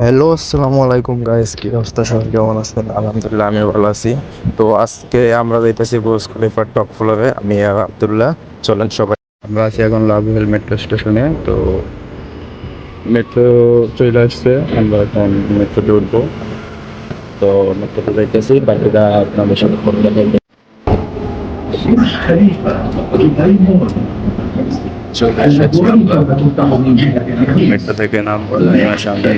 Hello, আসসালামু আলাইকুম guys কি অবস্থা? সবাই কেমন আছেন? আলহামদুলিল্লাহ আমি ভালো আছি। তো আজকে আমরা যাইতেছি বুর্জ খলিফার টপ ফ্লোরে আমি আর আব্দুল্লাহ, চলেন সবাই। আমরা আছি এখন লাভেল মেট্রো স্টেশনে তো মেট্রো চলে আসছে, আমরা এখন মেট্রোতে উঠবো। তো মেট্রোতে যাইতেছি বাকিটা আপনাদের সাথে ফোন চলে এসেছি আমরা মেট্রো থেকে নাম নেওয়ার সামনে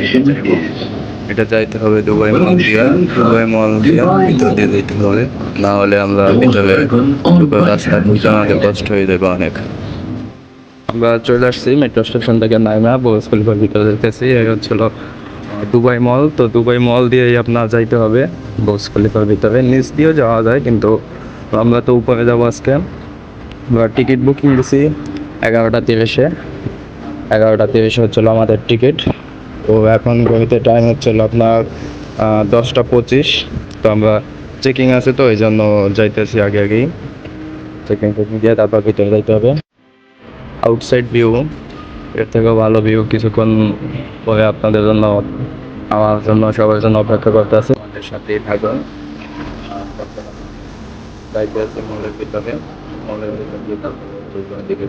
এটা যাইতে হবে দুবাই মল দিয়া। দুবাই মল দিয়া ভিতর দিয়ে যেতে হবে। না হলে আমরা ভিতরে ঢুকার রাস্তা ঢুকতে আমাদের কষ্ট হয়ে যাবে অনেক। আমরা চলে আসছি মেট্রো স্টেশন থেকে নাইমা বোস খলিফার ভিতরে যেতেছি। এই হচ্ছিল দুবাই মল। তো দুবাই মল দিয়েই আপনার যাইতে হবে বোস খলিফার ভিতরে। নিচ দিয়েও যাওয়া যায় কিন্তু আমরা তো উপরে যাব আজকে। আমরা টিকিট বুকিং দিছি। এগারোটা তিরিশে। এগারোটা তিরিশে হচ্ছিল আমাদের টিকিট। তো এখন গণিতে টাইম হচ্ছিল আপনার দশটা পঁচিশ। তো আমরা চেকিং আছে তো, এই জন্য যাইতেছি আগে আগেই। চেকিং ফেকিং দিয়ে তারপর ভিতরে যাইতে হবে। আউটসাইড ভিউ এর থেকেও ভালো ভিউ কিছুক্ষণ পরে আপনাদের জন্য, আমার জন্য, সবার জন্য অপেক্ষা করতে আছে। আমাদের সাথেই থাকুন। যাইতে আছে মলের ভিতরে মলের ভিতরে দিকে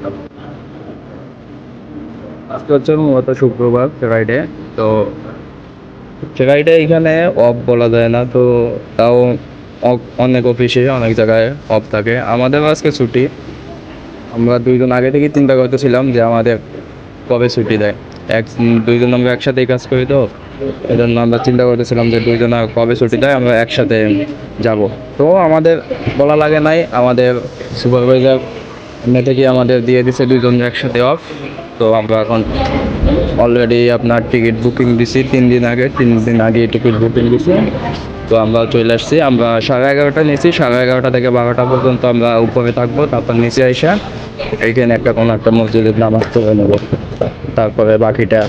আজকে হচ্ছে মূলত শুক্রবার ফ্রাইডে তো ফ্রাইডে এখানে অফ বলা যায় না, তো তাও অনেক অফিসে অনেক জায়গায় অফ থাকে। আমাদের আজকে ছুটি। আমরা দুইজন আগে থেকেই চিন্তা করতেছিলাম যে আমাদের কবে ছুটি দেয়। এক দুইজন আমরা একসাথেই কাজ করি তো এই জন্য আমরা চিন্তা করতেছিলাম যে দুইজন কবে ছুটি দেয়, আমরা একসাথে যাব। তো আমাদের বলা লাগে নাই, আমাদের সুপারভাইজার থেকে আমাদের দিয়ে দিছে দুজন একসাথে অফ তো আমরা এখন অলরেডি আপনার টিকিট বুকিং দিছি তিন দিন আগে, তিন দিন আগে টিকিট বুকিং দিছি। তো আমরা চলে আসছি, আমরা সাড়ে এগারোটা নিয়েছি সাড়ে এগারোটা থেকে বারোটা পর্যন্ত আমরা উপরে থাকব, তারপর নিচে এসে এইখানে একটা কোনো একটা মসজিদের নামাজ পড়ে নেব। তারপরে বাকিটা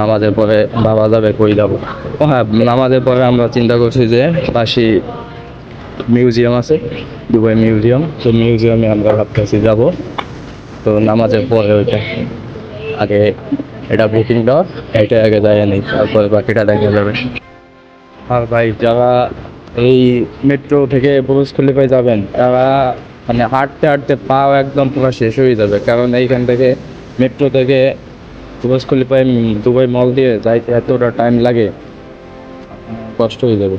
নামাজের পরে বাবা যাবে কই যাব। ও হ্যাঁ নামাজের পরে আমরা চিন্তা করছি যে পাশে মিউজিয়াম আছে, দুবাই মিউজিয়াম। তো মিউজিয়ামে আমরা ভাবতেছি যাব। তো নামাজের পরে ওইটা আগে এটা বুকিং দেওয়া, এটা আগে যায় নেই, তারপরে বাকিটা দেখা যাবে। আর ভাই, যারা এই মেট্রো থেকে বুরুজ খলিফায় যাবেন, তারা মানে হাঁটতে হাঁটতে পাও একদম পুরো শেষ হয়ে যাবে। কারণ এইখান থেকে মেট্রো থেকে বুরুজ উম দুবাই মল দিয়ে যাইতে এতটা টাইম লাগে, কষ্ট হয়ে যাবে।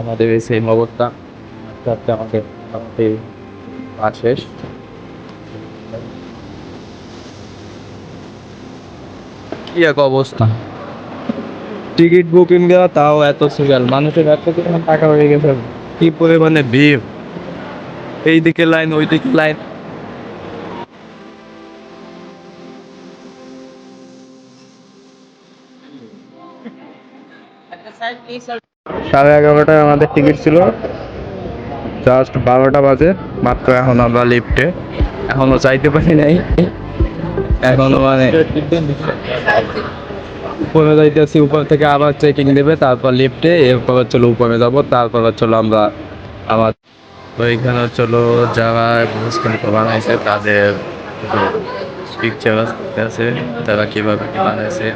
আমাদের এই সেম অবস্থা। হাঁটতে আমাকে মোটামুটি শেষ। কি এক অবস্থা? টিকিট বুকিং দেওয়া তাও এত সিরিয়াল। মানুষের এত টাকা হয়ে গেছে। কি পরিমাণে ভিড়। এইদিকে লাইন ওইদিকে লাইন। সাড়ে এগারোটায় আমাদের টিকিট ছিল। জাস্ট বারোটা বাজে, মাত্র এখন আমরা লিফটে এখনও চাইতে পারি নাই। এখনও মানে উপরে যাইতেছি, উপর থেকে আবার চেকিং দেবে, তারপর লিফটে এরপর চলো উপরে যাব, তারপর চলো আমরা আবার ওইখানে চলো যারা বানাইছে, তাদের পিকচার আছে, তারা কীভাবে বানাইছে।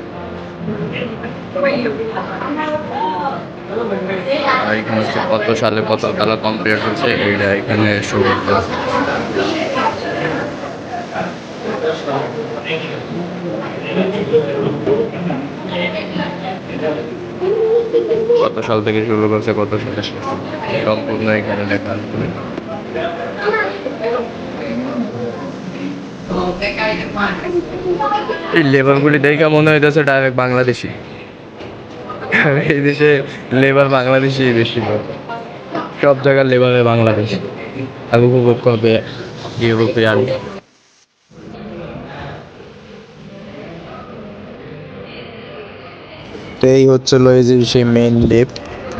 আর এখানে হচ্ছে কত সালে কত তারা কমপ্লিট হচ্ছে, এইটা এখানে কত সাল থেকে শুরু করছে, কত সালে সম্পূর্ণ এখানে লেখা এই লেবারগুলি দেখে মনে হইতেছে ডাইরেক্ট বাংলাদেশি। এই দেশে লেবার সব জায়গার বাংলাদেশ। আর উপভোগ করবে ইউরোপিয়ান এই হচ্ছিল এই সেই মেইন লিফট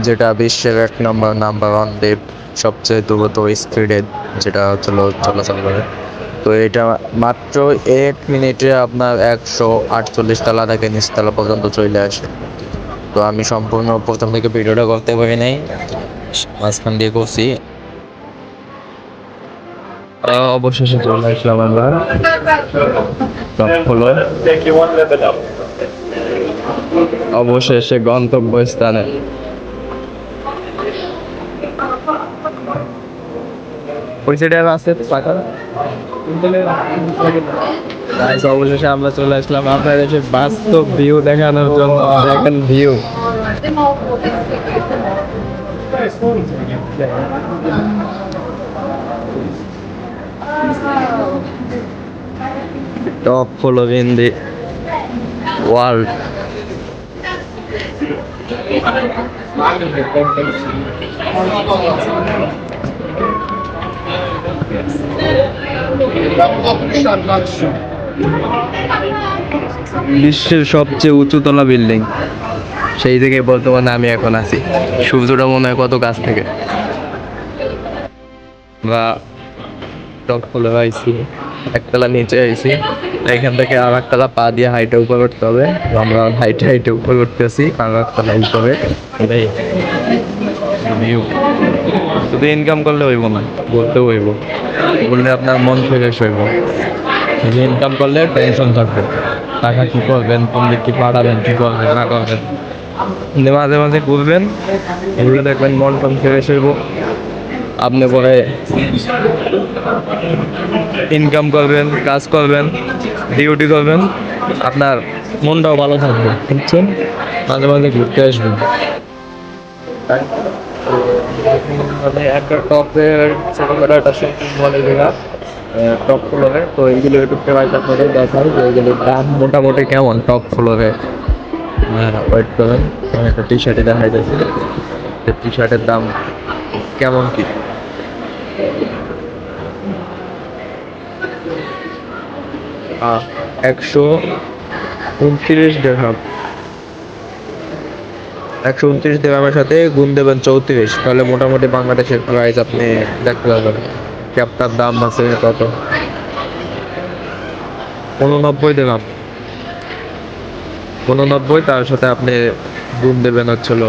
যেটা বিশ্বের এক নম্বর নাম্বার ওয়ান লিফট সবচেয়ে দ্রুত স্পিডে যেটা হচ্ছিল চলাচল করে। তো এটা মাত্র এক মিনিটে আপনার একশো আটচল্লিশ তলা থেকে নিচতলা পর্যন্ত চলে আসে। তো আমি সম্পূর্ণ প্রথম থেকে ভিডিওটা করতে পারি নাই। মাঝখান দিয়ে করছি। অবশেষে চলে আসলাম আমরা। অবশেষে গন্তব্যস্থানে। ওই সাইডে আছে পাকা। Guys, অবশেষে আমরা চলে আসলাম আপনার এসে বাস্তব ভিউ দেখানোর জন্য। দেখেন view top following the world. বিশ্বের সবচেয়ে উঁচুতলা বিল্ডিং। সেই থেকে বর্তমানে আমি এখন আছি। সূর্যটা মনে হয় কত কাছ থেকে? বা টপ ফলো আইছি, একতলা নিচে আইছি। এখান থেকে আর একতলা পা দিয়ে হাইটে উপর করতে হবে। আমরা হাইটে হাইটে উপর করতেছি আর একতলা উপরে। শুধু ইনকাম করলে হইব না বলতেও হইব। বললে আপনার মন ফ্রেশ হইব। শুধু ইনকাম করলে টেনশন থাকবে। টাকা কী করবেন কোন দিক কি পাঠাবেন কী করবেন না করবেন? মাঝে মাঝে ঘুরবেন এগুলো দেখবেন মন টন ফ্রেশ হইব। আপনি পরে ইনকাম করবেন কাজ করবেন ডিউটি করবেন আপনার মনটাও ভালো থাকবে। বুঝছেন? মাঝে মাঝে ঘুরতে আসবেন। মানে একটা টপের শপিং মলের জায়গা টপ ফ্লোরে তো এইগুলো একটু প্রাইস আপনাদের দেখাই যে এগুলোর দাম মোটামুটি কেমন টপ ফ্লোরে ওয়েট করবেন একটা টি শার্টে দেখাই যাচ্ছি টি শার্টের দাম কেমন কি? একশো উনত্রিশ দেড়হাম একশো উনত্রিশ দেড়হামের সাথে গুণ দেবেন চৌত্রিশ। তাহলে মোটামুটি বাংলাদেশের প্রাইস আপনি দেখতে পারবেন। ক্যাপটার দাম আছে কত? উননব্বই দেড়হাম উননব্বই তার সাথে আপনি গুণ দেবেন হচ্ছিল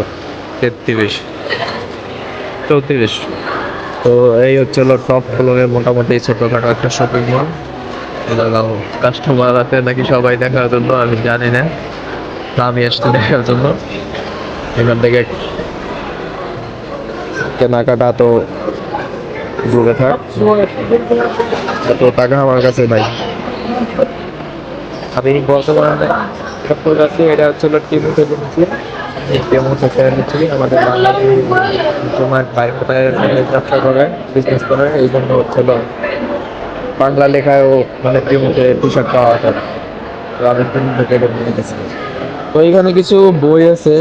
তেত্রিশ। চৌত্রিশ। তো এই হচ্ছিল টপ ফ্লোরের মোটামুটি ছোটখাটো একটা শপিং মল কাস্টমার আছে নাকি সবাই দেখার জন্য আমি জানি না। আমি এসছি দেখার জন্য। এখান থেকে কেনাকাটা তো দূরে থাক। এত টাকা আমার কাছে নাই। আমি সত্তর আছি, এটা থেকে নিচ্ছি টিমু এই জন্য হচ্ছিল বাংলা মানে টিমুতে টি শার্ট পাওয়া তো তো কিছু বই আছে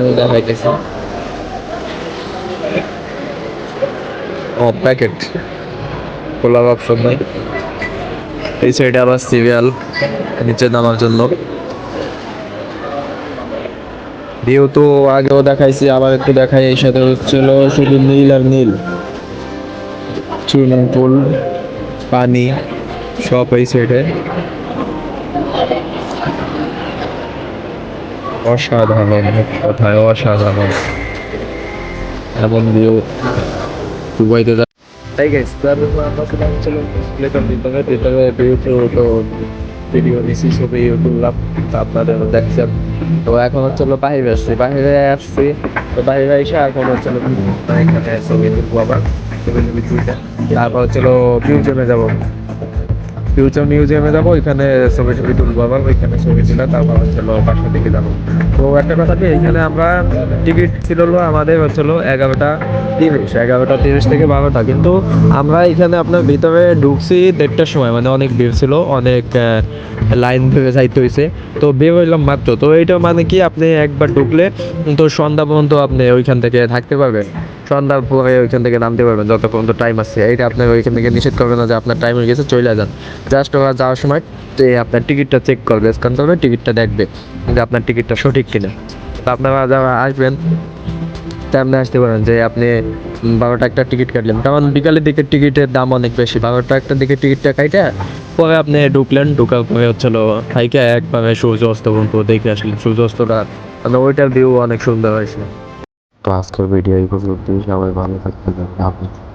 আমি দেখাইতেছি। ও প্যাকেট খোলা অপশন নাই। এই সাইডে আবার সিরিয়াল নিচে নামার জন্য। ভিউ তো আগেও দেখাইছি, আবার একটু দেখাই, এই সাথে হচ্ছিল শুধু নীল আর নীল। সুইমিং পুল, পানি, সব এই সাইডে অসাধারণ কথায় অসাধারণ। এমন ভিউ দুবাইতে তাই গাইস তার আমরা সেটা ছিল লেটার ভিতরে ভিতরে ভিডিও তো ভিডিও দিছি, ছবি করলাম আপনাদের দেখছেন তো এখন হচ্ছে হলো বাইরে আসছি আসছি, তো বাইরে এসে এখন হচ্ছে আবার তারপর হচ্ছে হলো মিউজিয়ামে যাব। ফিউচার মিউজিয়ামে যাব, ওইখানে ছবি ছবি তুলবো আবার, ওইখানে ছবি তুলে তারপর হচ্ছে বাসার দিকে যাব। তো একটা কথা কি, এইখানে আমরা টিকিট ছিল আমাদের হচ্ছে এগারোটা তিরিশ এগারোটা তিরিশ থেকে বারোটা। কিন্তু আমরা এখানে আপনার ভিতরে ঢুকছি দেড়টার সময় মানে অনেক ভিড় ছিল, অনেক লাইন ধরে যাইতে হয়েছে তো বের হইলাম মাত্র। তো এইটা মানে কি, আপনি একবার ঢুকলে তো সন্ধ্যা পর্যন্ত আপনি ওইখান থেকে থাকতে পারবেন। সন্ধ্যার পরে ওইখান থেকে নামতে পারবেন যত পর্যন্ত টাইম আছে। এইটা আপনার ওইখান থেকে নিষেধ করবে না যে আপনার টাইম হয়ে গেছে, চলে যান। জাস্ট ওরা যাওয়ার সময় আপনার টিকিটটা চেক করবে স্ক্যান করবে টিকিটটা দেখবে যে আপনার টিকিটটা সঠিক কিনা। আপনারা যারা আসবেন, সামনে আসতে পারেন যে আপনি বারোটা একটা টিকিট কাটলেন। কারণ বিকালের দিকে টিকিটের দাম অনেক বেশি। বারোটা একটা দিকে টিকিটটা কাইটা, পরে আপনি ঢুকলেন, ঢুকার পরে হচ্ছিল একবারে সূর্য অস্ত পর্যন্ত দেখে আসলেন। সূর্য অস্তটা মানে ওইটার ভিউ অনেক সুন্দর হয়েছে। ক্লাস আজকের ভিডিও এই পর্যন্ত সবাই ভালো থাকতে